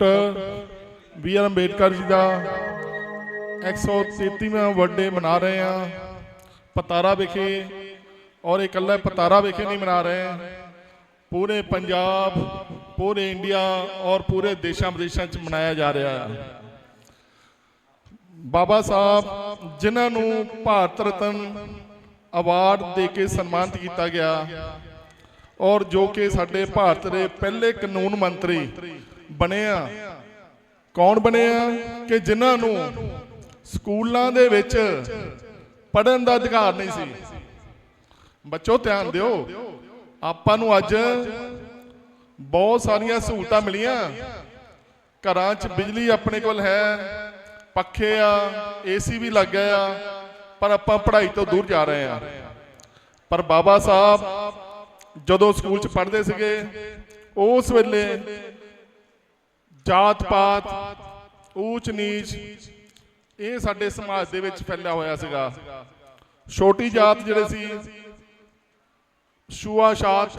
Doctor B R Ambedkar ji ਦਾ 133ਵਾਂ birthday ਮਨਾ ਰਹੇ ਹਾਂ। ਪਤਾਰਾ ਵਿਖੇ ਔਰ ਇਕੱਲਾ ਪਤਾਰਾ ਵਿਖੇ ਨਹੀਂ ਮਨਾ ਰਹੇ। ਪੂਰੇ ਪੰਜਾਬ, ਪੂਰੇ ਇੰਡੀਆ ਔਰ ਪੂਰੇ ਦੇਸ਼ਾਂ ਵਿਦੇਸ਼ਾਂ 'ਚ ਮਨਾਇਆ ਜਾ ਰਿਹਾ ਹੈ। ਬਾਬਾ ਸਾਹਿਬ, ਜਿਨ੍ਹਾਂ ਨੂੰ ਭਾਰਤ ਰਤਨ ਅਵਾਰਡ ਦੇ ਕੇ ਸਨਮਾਨਿਤ ਕੀਤਾ ਗਿਆ ਔਰ ਜੋ ਕਿ ਸਾਡੇ ਭਾਰਤ ਦੇ ਪਹਿਲੇ ਕਾਨੂੰਨ ਮੰਤਰੀ ਬਣੇ ਆ? ਕੌਣ ਬਣੇ ਆ? ਕਿ ਜਿਨ੍ਹਾਂ ਨੂੰ ਸਕੂਲਾਂ ਦੇ ਵਿੱਚ ਪੜਨ ਦਾ ਅਧਿਕਾਰ ਨਹੀਂ ਸੀ? ਬੱਚੋ, ਧਿਆਨ ਦਿਓ। ਆਪਾਂ ਨੂੰ ਅੱਜ ਬਹੁਤ ਸਾਰੀਆਂ ਸਹੂਲਤਾਂ ਮਿਲੀਆਂ। ਘਰਾਂ 'ਚ ਬਿਜਲੀ ਆਪਣੇ ਕੋਲ ਹੈ, ਪੱਖੇ ਆ ਏਸੀ ਵੀ ਲੱਗ ਗਿਆ ਆ, ਪਰ ਆਪਾਂ ਪੜ੍ਹਾਈ ਤੋਂ ਦੂਰ ਜਾ ਰਹੇ ਆ। ਪਰ ਬਾਬਾ ਸਾਹਿਬ ਜਦੋਂ ਸਕੂਲ 'ਚ ਪੜ੍ਹਦੇ ਸੀਗੇ, ਉਸ ਵੇਲੇ ਜਾਤ ਪਾਤ ਊਚ ਨੀਚ, ਇਹ ਸਾਡੇ ਸਮਾਜ ਦੇ ਵਿੱਚ ਫੈਲਿਆ ਹੋਇਆ ਸੀਗਾ। ਛੋਟੀ ਜਾਤ ਜਿਹੜੇ ਸੀ ਛੂਆਛਾਤ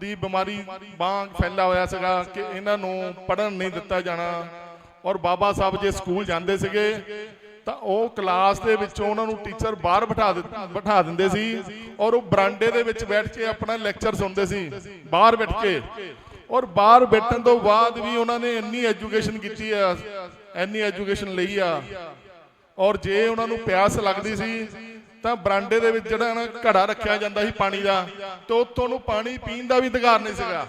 ਦੀ ਬਿਮਾਰੀ ਵਾਂਗ ਫੈਲਿਆ ਹੋਇਆ ਸੀਗਾ ਕਿ ਇਹਨਾਂ ਨੂੰ ਪੜਨ ਨਹੀਂ ਦਿੱਤਾ ਜਾਣਾ। ਔਰ ਬਾਬਾ ਸਾਹਿਬ ਜੇ ਸਕੂਲ ਜਾਂਦੇ ਸੀਗੇ, ਤਾਂ ਉਹ ਕਲਾਸ ਦੇ ਵਿੱਚੋਂ ਉਹਨਾਂ ਨੂੰ ਟੀਚਰ ਬਾਹਰ ਬਿਠਾ ਦਿ- ਬਿਠਾ ਦਿੰਦੇ ਸੀ। ਔਰ ਉਹ ਬਰਾਂਡੇ ਦੇ ਵਿੱਚ ਬੈਠ ਕੇ ਆਪਣਾ ਲੈਕਚਰ ਸੁਣਦੇ ਸੀ, ਬਾਹਰ ਬੈਠ ਕੇ। ਔਰ ਬਾਹਰ ਬੈਠਣ ਤੋਂ ਬਾਅਦ ਵੀ ਉਹਨਾਂ ਨੇ ਇੰਨੀ ਐਜੂਕੇਸ਼ਨ ਕੀਤੀ ਆ, ਇੰਨੀ ਐਜੂਕੇਸ਼ਨ ਲਈ ਆ। ਔਰ ਜੇ ਉਹਨਾਂ ਨੂੰ ਪਿਆਸ ਲੱਗਦੀ ਸੀ, ਤਾਂ ਬਰਾਂਡੇ ਦੇ ਵਿੱਚ ਜਿਹੜਾ ਨਾ ਘੜਾ ਰੱਖਿਆ ਜਾਂਦਾ ਸੀ ਪਾਣੀ ਦਾ, ਤੇ ਉੱਥੋਂ ਨੂੰ ਪਾਣੀ ਪੀਣ ਦਾ ਵੀ ਅਧਿਕਾਰ ਨਹੀਂ ਸੀਗਾ।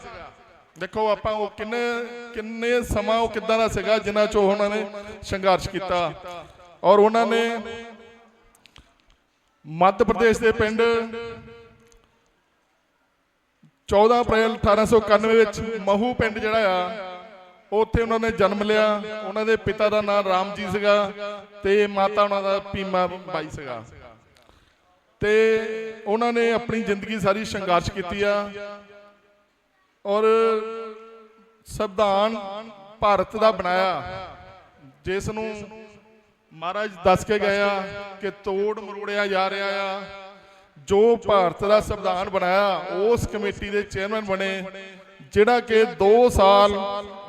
ਦੇਖੋ ਆਪਾਂ ਉਹ ਕਿੰਨੇ ਕਿੰਨੇ ਸਮਾਂ ਉਹ ਕਿੱਦਾਂ ਦਾ ਸੀਗਾ ਜਿਨ੍ਹਾਂ ਚੋਂ ਉਹਨਾਂ ਨੇ ਸੰਘਰਸ਼ ਕੀਤਾ। ਔਰ ਉਹਨਾਂ ਨੇ ਮੱਧ ਪ੍ਰਦੇਸ਼ ਦੇ ਪਿੰਡ 14 ਅਪ੍ਰੈਲ 1891 ਵਿੱਚ ਮਹੂ ਪਿੰਡ ਜਿਹੜਾ ਆ, ਉੱਥੇ ਉਹਨਾਂ ਨੇ ਜਨਮ ਲਿਆ। ਉਹਨਾਂ ਦੇ ਪਿਤਾ ਦਾ ਨਾਮ ਰਾਮ ਜੀ ਸੀਗਾ ਤੇ ਮਾਤਾ ਉਹਨਾਂ ਦਾ ਪੀਮਾ ਬਾਈ ਸੀਗਾ। ਤੇ ਉਹਨਾਂ ਨੇ ਆਪਣੀ ਜ਼ਿੰਦਗੀ ਸਾਰੀ ਸੰਘਰਸ਼ ਕੀਤੀ ਆ ਔਰ ਸੰਵਿਧਾਨ ਭਾਰਤ ਦਾ ਬਣਾਇਆ। ਜਿਸ ਨੂੰ ਮਹਾਰਾਜ ਦੱਸ ਕੇ ਗਏ ਆ ਕਿ ਤੋੜ ਮਰੋੜਿਆ ਜਾ ਰਿਹਾ ਆ। ਜੋ ਭਾਰਤ ਦਾ ਸੰਵਿਧਾਨ ਬਣਾਇਆ, ਉਸ ਕਮੇਟੀ ਦੇ ਚੇਅਰਮੈਨ ਬਣੇ, ਜਿਹੜਾ ਕਿ 2 ਸਾਲ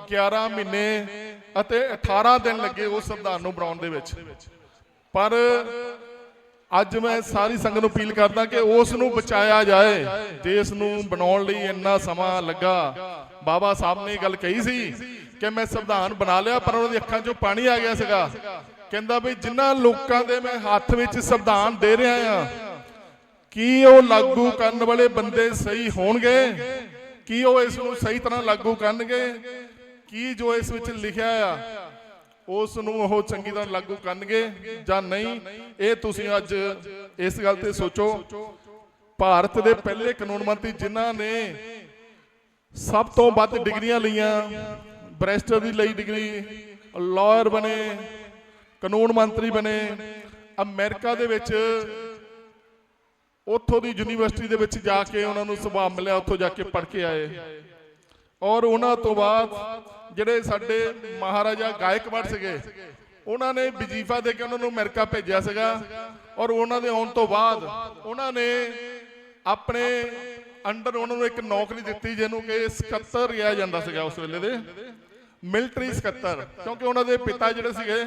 11 ਮਹੀਨੇ ਅਤੇ 18 ਦਿਨ ਲੱਗੇ ਉਸ ਸੰਵਿਧਾਨ ਨੂੰ ਬਣਾਉਣ ਦੇ ਵਿੱਚ। ਪਰ ਅੱਜ ਮੈਂ ਸਾਰੀ ਸੰਗਤ ਨੂੰ ਅਪੀਲ ਕਰਦਾ ਕਿ ਉਸ ਨੂੰ ਬਚਾਇਆ ਜਾਏ, ਦੇਸ਼ ਨੂੰ ਬਣਾਉਣ ਲਈ ਇੰਨਾ ਸਮਾਂ ਲੱਗਾ। ਬਾਬਾ ਸਾਹਿਬ ਨੇ ਇਹ ਗੱਲ ਕਹੀ ਸੀ ਕਿ ਮੈਂ ਸੰਵਿਧਾਨ ਬਣਾ ਲਿਆ, ਪਰ ਉਹਨਾਂ ਦੀ ਅੱਖਾਂ 'ਚੋਂ ਪਾਣੀ ਆ ਗਿਆ ਸੀਗਾ। ਕਹਿੰਦਾ ਵੀ ਜਿਨ੍ਹਾਂ ਲੋਕਾਂ ਦੇ ਮੈਂ ਹੱਥ ਵਿੱਚ ਸੰਵਿਧਾਨ ਦੇ ਰਿਹਾ ਆ ਕੀ ਉਹ ਲਾਗੂ ਕਰਨ ਵਾਲੇ ਬੰਦੇ ਸਹੀ ਹੋਣਗੇ? ਕੀ ਉਹ ਇਸ ਨੂੰ ਸਹੀ ਤਰ੍ਹਾਂ ਲਾਗੂ ਕਰਨਗੇ? ਕੀ ਜੋ ਇਸ ਵਿੱਚ ਲਿਖਿਆ ਆ, ਉਸ ਨੂੰ ਉਹ ਚੰਗੀ ਤਰ੍ਹਾਂ ਲਾਗੂ ਕਰਨਗੇ ਜਾਂ ਨਹੀਂ? ਇਹ ਤੁਸੀਂ ਅੱਜ ਇਸ ਗੱਲ ਤੇ ਸੋਚੋ। ਭਾਰਤ ਦੇ ਪਹਿਲੇ ਕਾਨੂੰਨ ਮੰਤਰੀ ਜਿਨ੍ਹਾਂ ਨੇ ਸਭ ਤੋਂ ਵੱਧ ਡਿਗਰੀਆਂ ਲਈਆਂ, ਬ੍ਰੈਸਟਰ ਦੀ ਲਈ ਡਿਗਰੀ, ਲਾਇਰ ਬਣੇ, ਕਾਨੂੰਨ ਮੰਤਰੀ ਬਣੇ, ਅਮਰੀਕਾ ਦੇ ਵਿੱਚ ਉੱਥੋਂ ਦੀ ਯੂਨੀਵਰਸਿਟੀ ਦੇ ਵਿੱਚ ਜਾ ਕੇ ਉਹਨਾਂ ਨੂੰ ਸੁਭਾਅ ਮਿਲਿਆ, ਉੱਥੋਂ ਜਾ ਕੇ ਪੜ੍ਹ ਕੇ ਆਏ। ਔਰ ਉਹਨਾਂ ਤੋਂ ਬਾਅਦ ਜਿਹੜੇ ਸਾਡੇ ਮਹਾਰਾਜਾ ਗਾਇਕਵਾੜ ਸੀਗੇ, ਉਹਨਾਂ ਨੇ ਵਜ਼ੀਫਾ ਦੇ ਕੇ ਉਹਨਾਂ ਨੂੰ ਅਮਰੀਕਾ ਭੇਜਿਆ ਸੀਗਾ। ਔਰ ਉਹਨਾਂ ਦੇ ਆਉਣ ਤੋਂ ਬਾਅਦ ਉਹਨਾਂ ਨੇ ਆਪਣੇ ਅੰਡਰ ਉਹਨਾਂ ਨੂੰ ਇੱਕ ਨੌਕਰੀ ਦਿੱਤੀ, ਜਿਹਨੂੰ ਕਿ ਸਕੱਤਰ ਰਿਹਾ ਜਾਂਦਾ ਸੀਗਾ ਉਸ ਵੇਲੇ ਦੇ। ਮਿਲਟਰੀ ਸਕੱਤਰ, ਕਿਉਂਕਿ ਉਹਨਾਂ ਦੇ ਪਿਤਾ ਜਿਹੜੇ ਸੀਗੇ,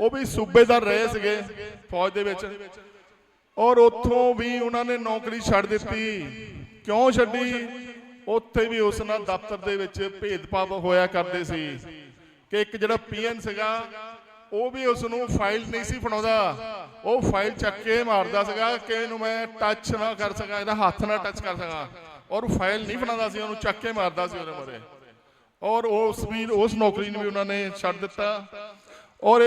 ਉਹ ਵੀ ਸੂਬੇਦਾਰ ਰਹੇ ਸੀਗੇ ਫੌਜ ਦੇ ਵਿੱਚ। ਔਰ ਉੱਥੋਂ ਵੀ ਉਹਨਾਂ ਨੇ ਨੌਕਰੀ ਛੱਡ ਦਿੱਤੀ। ਕਿਉਂ ਛੱਡੀ? ਉੱਥੇ ਵੀ ਉਸ ਨਾਲ ਦਫ਼ਤਰ ਦੇ ਵਿੱਚ ਭੇਦਭਾਵ ਹੋਇਆ ਕਰਦੇ ਸੀ। ਕਿ ਇੱਕ ਜਿਹੜਾ ਪੀਐਨ ਸੀਗਾ, ਉਹ ਵੀ ਉਸ ਨੂੰ ਫਾਈਲ ਨਹੀਂ ਸੀ ਫੜਾਉਂਦਾ। ਉਹ ਫਾਈਲ ਚੱਕ ਕੇ ਮਾਰਦਾ ਸੀਗਾ ਕਿ ਇਹਨੂੰ ਮੈਂ ਟੱਚ ਨਾ ਕਰ ਸਕਾਂ, ਇਹਦਾ ਹੱਥ ਨਾ ਟੱਚ ਕਰ ਸਕਾਂ। ਔਰ ਫਾਈਲ ਨਹੀਂ ਫੜਾਉਂਦਾ ਸੀ, ਉਹਨੂੰ ਚੱਕ ਕੇ ਮਾਰਦਾ ਸੀ ਉਹਦੇ ਮਰੇ ਔਰ ਉਸ ਵੀ ਉਸ ਨੌਕਰੀ ਨੂੰ ਵੀ ਉਹਨਾਂ ਨੇ ਛੱਡ ਦਿੱਤਾ। ਔਰ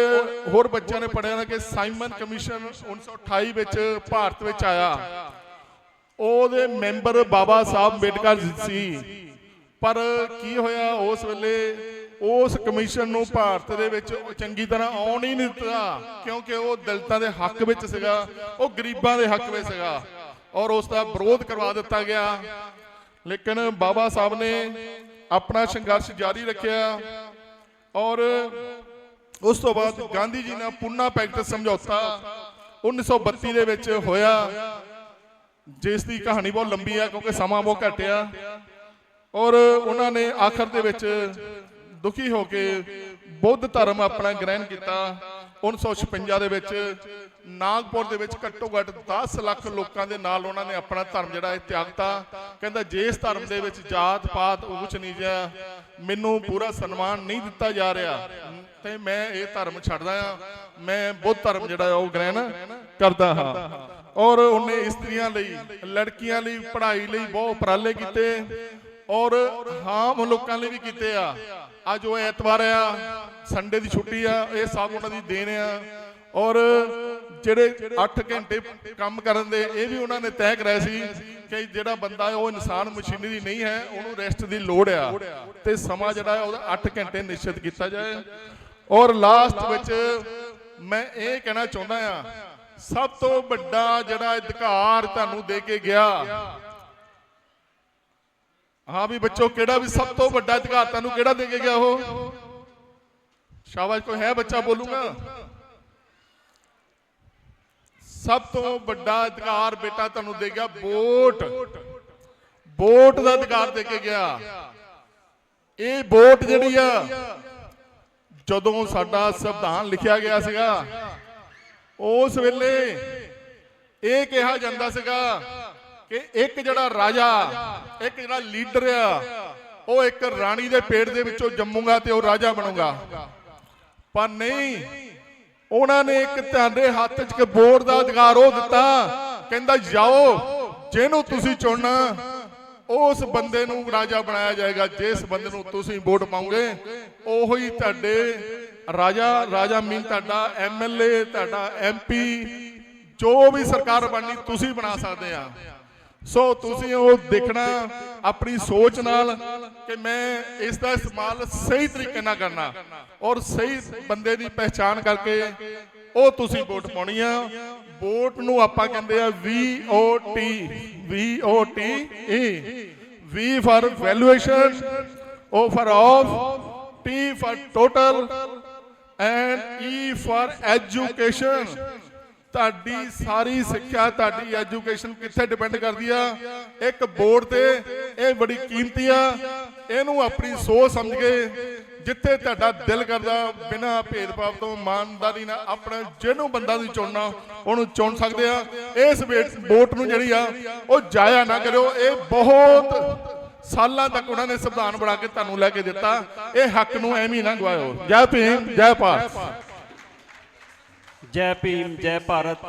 ਹੋਰ ਬੱਚਿਆਂ ਨੇ ਪੜਿਆ ਨਾ ਕਿ ਸਾਈਮਨ ਕਮਿਸ਼ਨ 1928 ਵਿੱਚ ਭਾਰਤ ਵਿੱਚ ਆਇਆ। ਉਹਦੇ ਮੈਂਬਰ ਬਾਬਾ ਸਾਹਿਬ ਅੰਬੇਡਕਰ ਸੀ। ਪਰ ਕੀ ਹੋਇਆ ਉਸ ਵੇਲੇ? ਉਸ ਕਮਿਸ਼ਨ ਨੂੰ ਭਾਰਤ ਦੇ ਵਿੱਚ ਚੰਗੀ ਤਰ੍ਹਾਂ ਆਉਣ ਹੀ ਨਹੀਂ ਦਿੱਤਾ, ਕਿਉਂਕਿ ਉਹ ਦਲਿਤਾਂ ਦੇ ਹੱਕ ਵਿੱਚ ਸੀਗਾ, ਉਹ ਗਰੀਬਾਂ ਦੇ ਹੱਕ ਵਿੱਚ ਸੀਗਾ। ਔਰ ਉਸ ਦਾ ਵਿਰੋਧ ਕਰਵਾ ਦਿੱਤਾ ਗਿਆ। ਲੇਕਿਨ ਬਾਬਾ ਸਾਹਿਬ ਨੇ ਆਪਣਾ ਸੰਘਰਸ਼ ਜਾਰੀ ਰੱਖਿਆ। ਔਰ ਉਸ ਤੋਂ ਬਾਅਦ ਗਾਂਧੀ ਜੀ ਨਾਲ ਪੁੰਨਾ ਪੈਕਟ ਸਮਝੌਤਾ 1932 ਦੇ ਵਿੱਚ ਹੋਇਆ, ਜਿਸ ਦੀ ਕਹਾਣੀ ਬਹੁਤ ਲੰਬੀ ਆ ਕਿਉਂਕਿ ਸਮਾਂ ਬਹੁਤ ਘੱਟ ਆ। ਔਰ ਉਹਨਾਂ ਨੇ ਆਖਰ ਦੇ ਵਿੱਚ ਦੁਖੀ ਹੋ ਕੇ ਬੁੱਧ ਧਰਮ ਆਪਣਾ ਗ੍ਰਹਿਣ ਕੀਤਾ। 1956 ਦੇ ਵਿੱਚ ਨਾਗਪੁਰ ਦੇ ਵਿੱਚ ਘੱਟੋ ਘੱਟ 10 ਲੱਖ ਲੋਕਾਂ ਦੇ ਨਾਲ ਉਹਨਾਂ ਨੇ ਆਪਣਾ ਧਰਮ ਜਿਹੜਾ ਹੈ ਤਿਆਗਤਾ ਕਹਿੰਦਾ ਜੇ ਇਸ ਧਰਮ ਦੇ ਵਿੱਚ ਜਾਤ ਪਾਤ ਉੱਚ ਨੀਚ ਆ ਮੈਨੂੰ ਪੂਰਾ ਸਨਮਾਨ ਨਹੀਂ ਦਿੱਤਾ ਜਾ ਰਿਹਾ। ਤੇ ਮੈਂ ਇਹ ਧਰਮ ਛੱਡਦਾ ਆ। ਮੈਂ ਬੁੱਧ ਧਰਮ ਜਿਹੜਾ ਉਹ ਗ੍ਰਹਿਣ ਕਰਦਾ ਹਾਂ। ਔਰ ਉਹਨੇ ਇਸਤਰੀਆਂ ਲਈ, ਲੜਕੀਆਂ ਲਈ, ਪੜ੍ਹਾਈ ਲਈ ਬਹੁਤ ਉਪਰਾਲੇ ਕੀਤੇ। ਔਰ ਆਮ ਲੋਕਾਂ ਲਈ ਵੀ ਕੀਤੇ ਆ। ਅੱਜ ਉਹ ਐਤਵਾਰ ਆ, ਸੰਡੇ ਦੀ ਛੁੱਟੀ ਆ, ਇਹ ਸਭ ਉਹਨਾਂ ਦੀ ਦੇਣ ਆ। ਔਰ ਜਿਹੜੇ 8 ਘੰਟੇ ਕੰਮ ਕਰਨ ਦੇ, ਇਹ ਵੀ ਉਹਨਾਂ ਨੇ ਤੈਅ ਕਰਾਇਆ ਸੀ ਕਿ ਜਿਹੜਾ ਬੰਦਾ ਹੈ ਉਹ ਇਨਸਾਨ ਮਸ਼ੀਨਰੀ ਨਹੀਂ ਹੈ, ਉਹਨੂੰ ਰੈਸਟ ਦੀ ਲੋੜ ਆ। ਤੇ ਸਮਾਂ ਜਿਹੜਾ ਹੈ ਉਹਦਾ 8 ਘੰਟੇ ਨਿਸ਼ਚਿਤ ਕੀਤਾ ਜਾਏ। ਔਰ ਲਾਸਟ ਵਿੱਚ ਮੈਂ ਇਹ ਕਹਿਣਾ ਚਾਹੁੰਦਾ ਆ ਸਭ ਤੋਂ ਵੱਡਾ ਜਿਹੜਾ ਅਧਿਕਾਰ ਤੁਹਾਨੂੰ ਦੇ ਕੇ ਗਿਆ, ਹਾਂ ਵੀ ਬੱਚੋ, ਕਿਹੜਾ ਵੀ ਸਭ ਤੋਂ ਵੱਡਾ ਅਧਿਕਾਰ ਤੁਹਾਨੂੰ ਕਿਹੜਾ ਦੇ ਕੇ ਗਿਆ ਉਹ? ਸ਼ਾਬਾਸ਼, ਕੋਈ ਹੈ ਬੱਚਾ ਬੋਲੂਗਾ? ਸਭ ਤੋਂ ਵੱਡਾ ਅਧਿਕਾਰ ਬੇਟਾ ਤੁਹਾਨੂੰ ਦੇ ਗਿਆ ਵੋਟ। ਵੋਟ ਦਾ ਅਧਿਕਾਰ ਦੇ ਕੇ ਗਿਆ। ਇਹ ਵੋਟ ਜਿਹੜੀ ਆ ਜਦੋਂ ਸਾਡਾ ਸੰਵਿਧਾਨ ਲਿਖਿਆ ਗਿਆ ਸੀਗਾ, ਉਸ ਵੇਲੇ ਇਹ ਕਿਹਾ ਜਾਂਦਾ ਸੀਗਾ ਕਿ ਇੱਕ ਜਿਹੜਾ ਰਾਜਾ, ਇੱਕ ਜਿਹੜਾ ਲੀਡਰ ਆ, ਉਹ ਇੱਕ ਰਾਣੀ ਦੇ ਪੇਟ ਦੇ ਵਿੱਚੋਂ ਜੰਮੂਗਾ ਤੇ ਉਹ ਰਾਜਾ ਬਣੂਗਾ। ਪਰ ਨਹੀਂ, ਉਹਨਾਂ ਨੇ ਇੱਕ ਤੁਹਾਡੇ ਹੱਥ 'ਚ ਇੱਕ ਵੋਟ ਦਾ ਅਧਿਕਾਰ ਉਹ ਦਿੱਤਾ, ਕਹਿੰਦਾ, ਜਾਓ, ਜਿਹਨੂੰ ਤੁਸੀਂ ਚੁਣਨਾ ਉਸ ਬੰਦੇ ਨੂੰ ਰਾਜਾ ਬਣਾਇਆ ਜਾਏਗਾ, ਜਿਸ ਬੰਦੇ ਨੂੰ ਤੁਸੀਂ ਵੋਟ ਪਾਉਂਗੇ ਉਹੋ ਹੀ ਤੁਹਾਡੇ ਰਾਜਾ ਰਾਜਾ ਮੀਨ ਤੁਹਾਡਾ ਐਮਐਲਏ ਤੁਹਾਡਾ ਐਮਪੀ ਜੋ ਵੀ ਸਰਕਾਰ ਬਣਨੀ ਤੁਸੀਂ ਬਣਾ ਸਕਦੇ ਆ। ਸੋ ਤੁਸੀਂ ਉਹ ਦੇਖਣਾ, ਆਪਣੀ ਸੋਚ ਨਾਲ ਕਿ ਮੈਂ ਇਸ ਦਾ ਇਸਤੇਮਾਲ ਸਹੀ ਤਰੀਕੇ ਨਾਲ ਕਰਨਾ ਔਰ ਸਹੀ ਬੰਦੇ ਦੀ ਪਹਿਚਾਨ ਕਰਕੇ ਉਹ ਤੁਸੀਂ ਵੋਟ ਪਾਉਣੀ ਆ। ਵੋਟ ਨੂੰ ਆਪਾਂ ਕਹਿੰਦੇ ਆ V O T V O T E V for valuation O for of T for total and E for education ਤੁਹਾਡੀ ਸਾਰੀ ਸਿੱਖਿਆ, ਤੁਹਾਡੀ ਐਜੂਕੇਸ਼ਨ ਕਿੱਥੇ ਡਿਪੈਂਡ ਕਰਦੀ ਆ? ਇੱਕ ਬੋਰਡ ਤੇ ਇਹ ਬੜੀ ਕੀਮਤੀ ਆ। ਇਹਨੂੰ ਆਪਣੀ ਸੋਚ ਸਮਝ ਕੇ ਜਿੱਥੇ ਤੁਹਾਡਾ ਦਿਲ ਕਰਦਾ ਬਿਨਾਂ ਭੇਦਭਾਵ ਤੋਂ ਇਮਾਨਦਾਰੀ ਨਾਲ ਆਪਣਾ ਜਿਹਨੂੰ ਬੰਦਾ ਦੀ ਚੁਣਨਾ, ਉਹਨੂੰ ਚੁਣ ਸਕਦੇ ਆ। ਇਸ ਵੋਟ ਨੂੰ ਜਿਹੜੀ ਆ, ਉਹ ਜਾਇਆ ਨਾ ਕਰਿਓ। ਇਹ ਬਹੁਤ ਸਾਲਾਂ ਤੱਕ ਉਹਨਾਂ ਨੇ ਸੰਵਿਧਾਨ ਬਣਾ ਕੇ ਤੁਹਾਨੂੰ ਲੈ ਕੇ ਦਿੱਤਾ। ਇਹ ਹੱਕ ਨੂੰ ਐਵੇਂ ਨਾ ਗਵਾਇਓ। ਜੈ ਭੀਮ, ਜੈ ਭਾਰਤ। ਜੈ ਭੀਮ, ਜੈ ਭਾਰਤ।